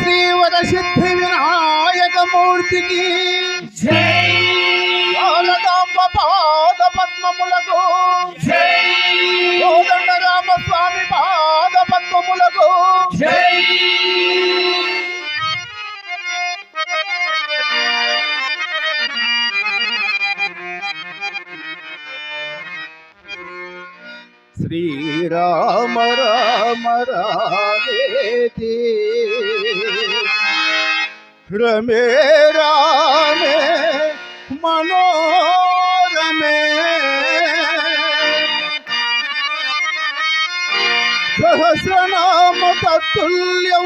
శ్రీ వరసిద్ధి వినాయక మూర్తికి జయదాంబ పాద పద్మములకు కోదండ రామస్వామి పాద పద్మములకు శ్రీరామ రామ రామేతి. रमे रामे मनो रमे सहस्रनाम तत्ल्यौ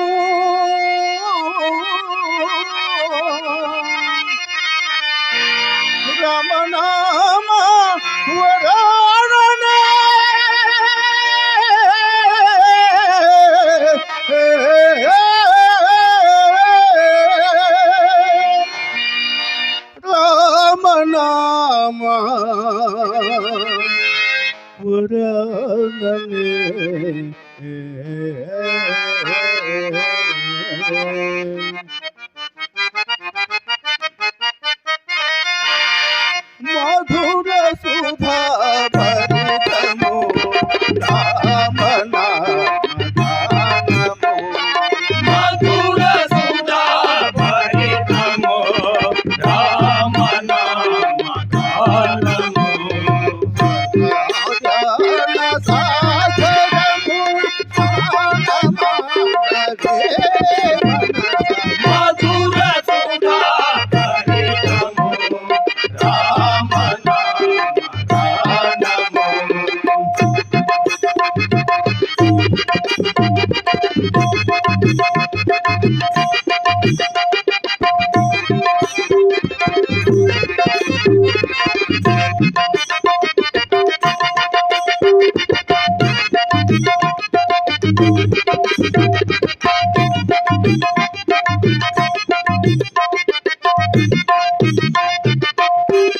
Puraname eh, eh, eh.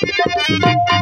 Thank you.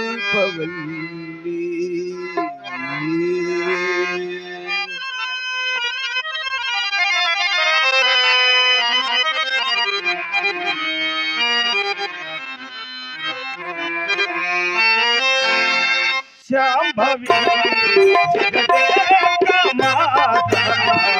Kalpavalli Shambhavi జగదే Mata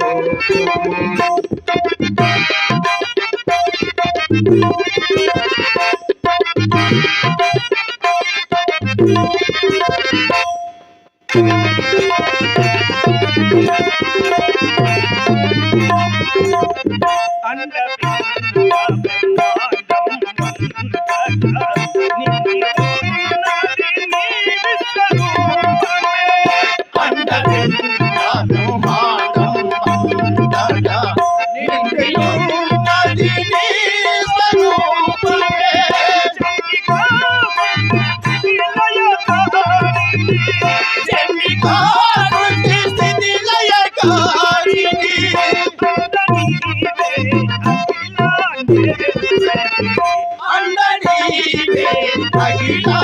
Thank you. Agita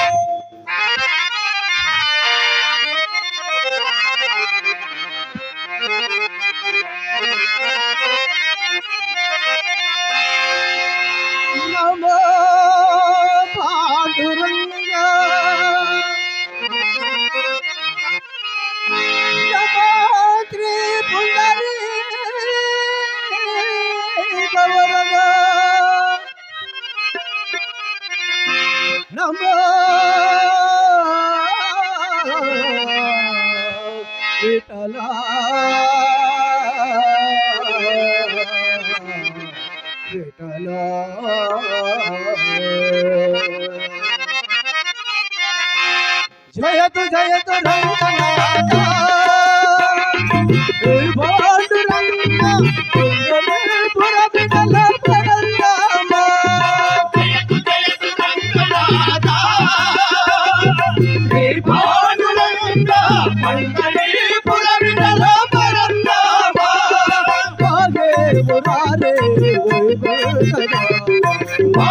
జయతు జయతు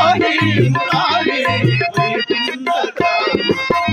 Hare Hare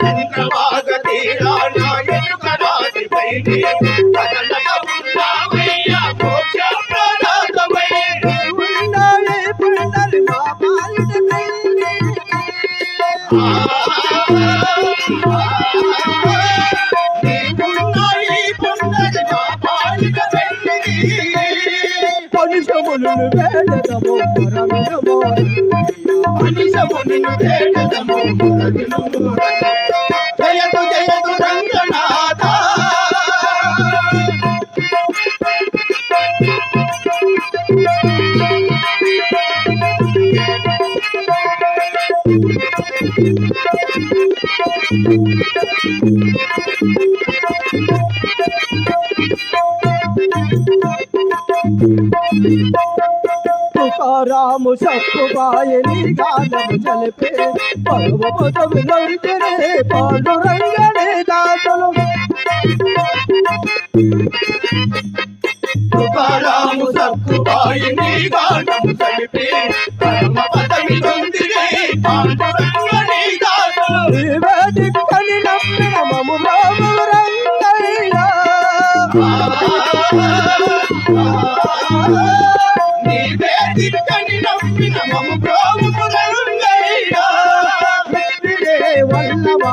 చంద్రబాగ తీరాన ఎనుకరాటిపై నీవు కదలక మనుషములను వేడదము పరమిదము మనిషము నిన్ను వేడదము తుకారాము సక్కుబాయని గానము చలిపే పరమ పదవి నందినే పాండురంగనే దాసులు తుకారాము సక్కుబాయి నీ గానము సలిపి పరమ పదవి నొందినే పాండురంగ నీ దాసులు నమ్మిన మము రాము రంగయ్య నీవే మము వల్లవా